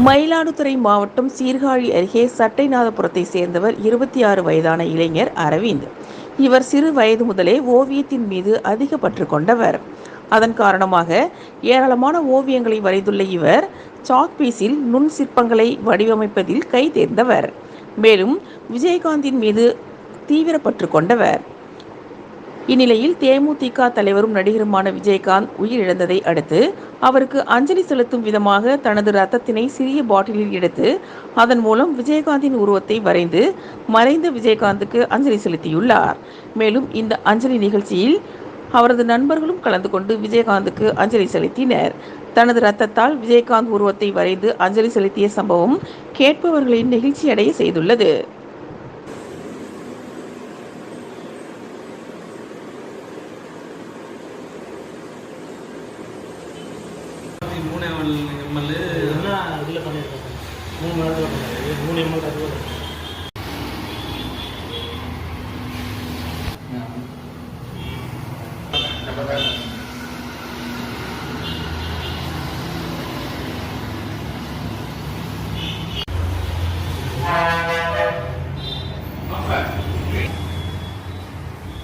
மயிலாடுதுறை மாவட்டம் சீர்காழி அருகே சட்டைநாதபுரத்தை சேர்ந்தவர் இருபத்தி ஆறு வயதான இளைஞர் அரவிந்த். இவர் சிறு வயது முதலே ஓவியத்தின் மீது அதிக பற்று கொண்டவர். அதன் காரணமாக ஏராளமான ஓவியங்களை வரைந்துள்ள இவர் சாக்பீஸில் நுண் சிற்பங்களை வடிவமைப்பதில் கை தேர்ந்தவர் மேலும் விஜயகாந்தின் மீது தீவிர பற்று கொண்டவர். இந்நிலையில் தேமுதிக தலைவரும் நடிகருமான விஜயகாந்த் உயிரிழந்ததை அடுத்து அவருக்கு அஞ்சலி செலுத்தும் விதமாக தனது ரத்தத்தினை சிறிய பாட்டிலில் எடுத்து அதன் மூலம் விஜயகாந்தின் உருவத்தை வரைந்து மறைந்த விஜயகாந்துக்கு அஞ்சலி செலுத்தியுள்ளார். மேலும் இந்த அஞ்சலி நிகழ்ச்சியில் அவரது நண்பர்களும் கலந்து கொண்டு விஜயகாந்துக்கு அஞ்சலி செலுத்தினர். தனது ரத்தத்தால் விஜயகாந்த் உருவத்தை வரைந்து அஞ்சலி செலுத்திய சம்பவம் கேட்பவர்களின் நெகிழ்ச்சியடைய செய்துள்ளது. மூணு எம்எல் என்ன இதில் பண்ணியிருக்காங்க மூணு மணி நேரத்தில் மூணு எம்எல் அது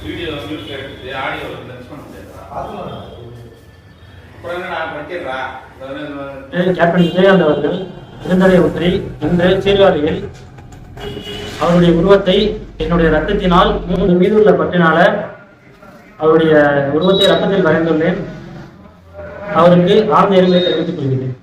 வீடியோ மியூட் ஆடியோ டச் பண்ண முடியாதா கேப்டன் விஜயகாந்த் அவர்கள் இருந்ததை ஒற்றி இன்று சீர்காழியில் அவருடைய உருவத்தை என்னுடைய ரத்தத்தினால் மூன்று மீது உள்ள பற்றினால அவருடைய உருவத்தை ரத்தத்தில் வரைந்துள்ளேன். அவருக்கு ஆழ்ந்த எருமையை தெரிவித்துக் கொள்கிறேன்.